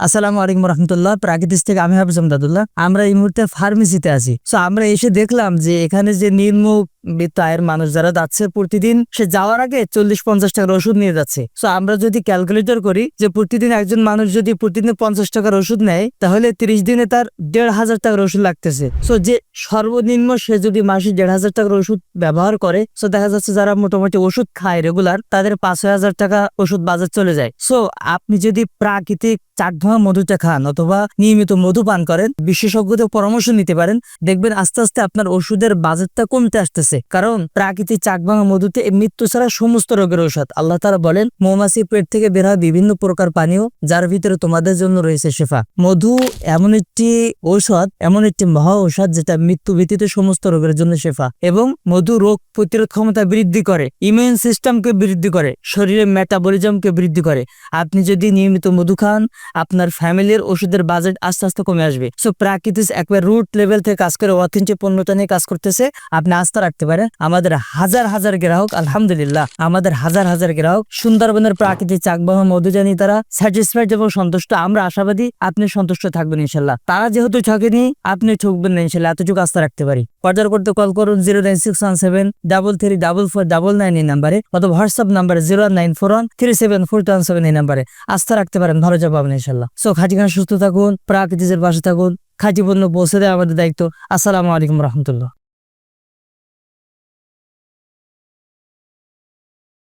আসসালামু আলাইকুম রহমতুল্লাহ। প্রাকৃতিক থেকে আমি হাফিজ আমরা এই মুহূর্তে ফার্মেসিতে আছি। সো আমরা এসে দেখলাম যে এখানে যে নিম্ন বিত্ত আয়ের মানুষ যারা যাচ্ছে প্রতিদিন, সে যাওয়ার আগে চল্লিশ পঞ্চাশ টাকার ওষুধ নিয়ে যাচ্ছে। সো আমরা যদি ক্যালকুলেটর করি যে প্রতিদিন একজন মানুষ যদি প্রতিদিন পঞ্চাশ টাকার ওষুধ নেয়, তাহলে তিরিশ দিনে তার দেড় হাজার টাকার ওষুধ লাগতেছে। সো যে সর্বনিম্ন সে যদি মাসে দেড় হাজার টাকার ওষুধ ব্যবহার করে সো দেখা যাচ্ছে যারা মোটামুটি ওষুধ খায় রেগুলার তাদের পাঁচ হাজার টাকা ওষুধ বাজার চলে যায়। সো আপনি যদি প্রাকৃতিক চাকধোয়া মধুটা খান অথবা নিয়মিত মধু পান করেন, বিশেষজ্ঞদের পরামর্শ নিতে পারেন। দেখবেন আস্তে আস্তে আপনার ওষুধের বাজারটা কমতে আসতেছে। কারণ প্রাকৃতিক চাকভাঙা মধুতে এই মৃত্যু ছাড়া সমস্ত রোগের ঔষধ। আল্লাহ তারা বলেন, মৌমাছি পেট থেকে বের হয় বিভিন্ন প্রকার পানীয়, যার ভিতরে তোমাদের জন্য রয়েছে শেফা। মধু এমন একটি ঔষধ, এমন একটি মহা ঔষধ যেটা মৃত্যু ব্যতীত সমস্ত রোগের জন্য শেফা। এবং মধু রোগ প্রতিরোধ ক্ষমতা বৃদ্ধি করে ইমিউন সিস্টেমকে বৃদ্ধি করে, শরীরের মেটাবলিজমকে বৃদ্ধি করে। আপনি যদি নিয়মিত মধু খান, আপনার ফ্যামিলির ওষুধের বাজেট আস্তে আস্তে কমে আসবে। সো প্রাকৃতিক একবার রুট লেভেল থেকে কাজ করে অথেন্টিক পণ্যটা নিয়ে কাজ করতেছে, আপনি আস্থা রাখতে পারেন আমাদের হাজার হাজার গ্রাহক, আলহামদুলিল্লাহ। আমাদের হাজার হাজার গ্রাহক, সুন্দরবনের প্রাকৃতিক চাকবাহ মধু জানি তারা স্যাটিসফাইড এবং সন্তুষ্ট। আমরা আশাবাদী আপনি সন্তুষ্ট থাকবেন, ইনশাল্লাহ। তারা যেহেতু ঠকেনি, আপনি ঠকবেন না, ইনশাল্লাহ। এতটুকু আস্থা রাখতে পারি। অর্ডার করতে কল করুন zero nine six one seven double three double four double nine এই নাম্বারে অথবা WhatsApp number zero nine four one three seven four one seven এই নাম্বারে। আস্থা রাখতে পারেন, ভালো জবাব পাবেন, ইনশাল্লাহ। সো খাটিখান সুস্থ থাকুন প্রাকৃতিকের পাশে থাকুন, খাঁটি পণ্য পৌঁছে দেওয়া আমাদের দায়িত্ব। আসসালামু আলাইকুম রহমতুল্লাহ।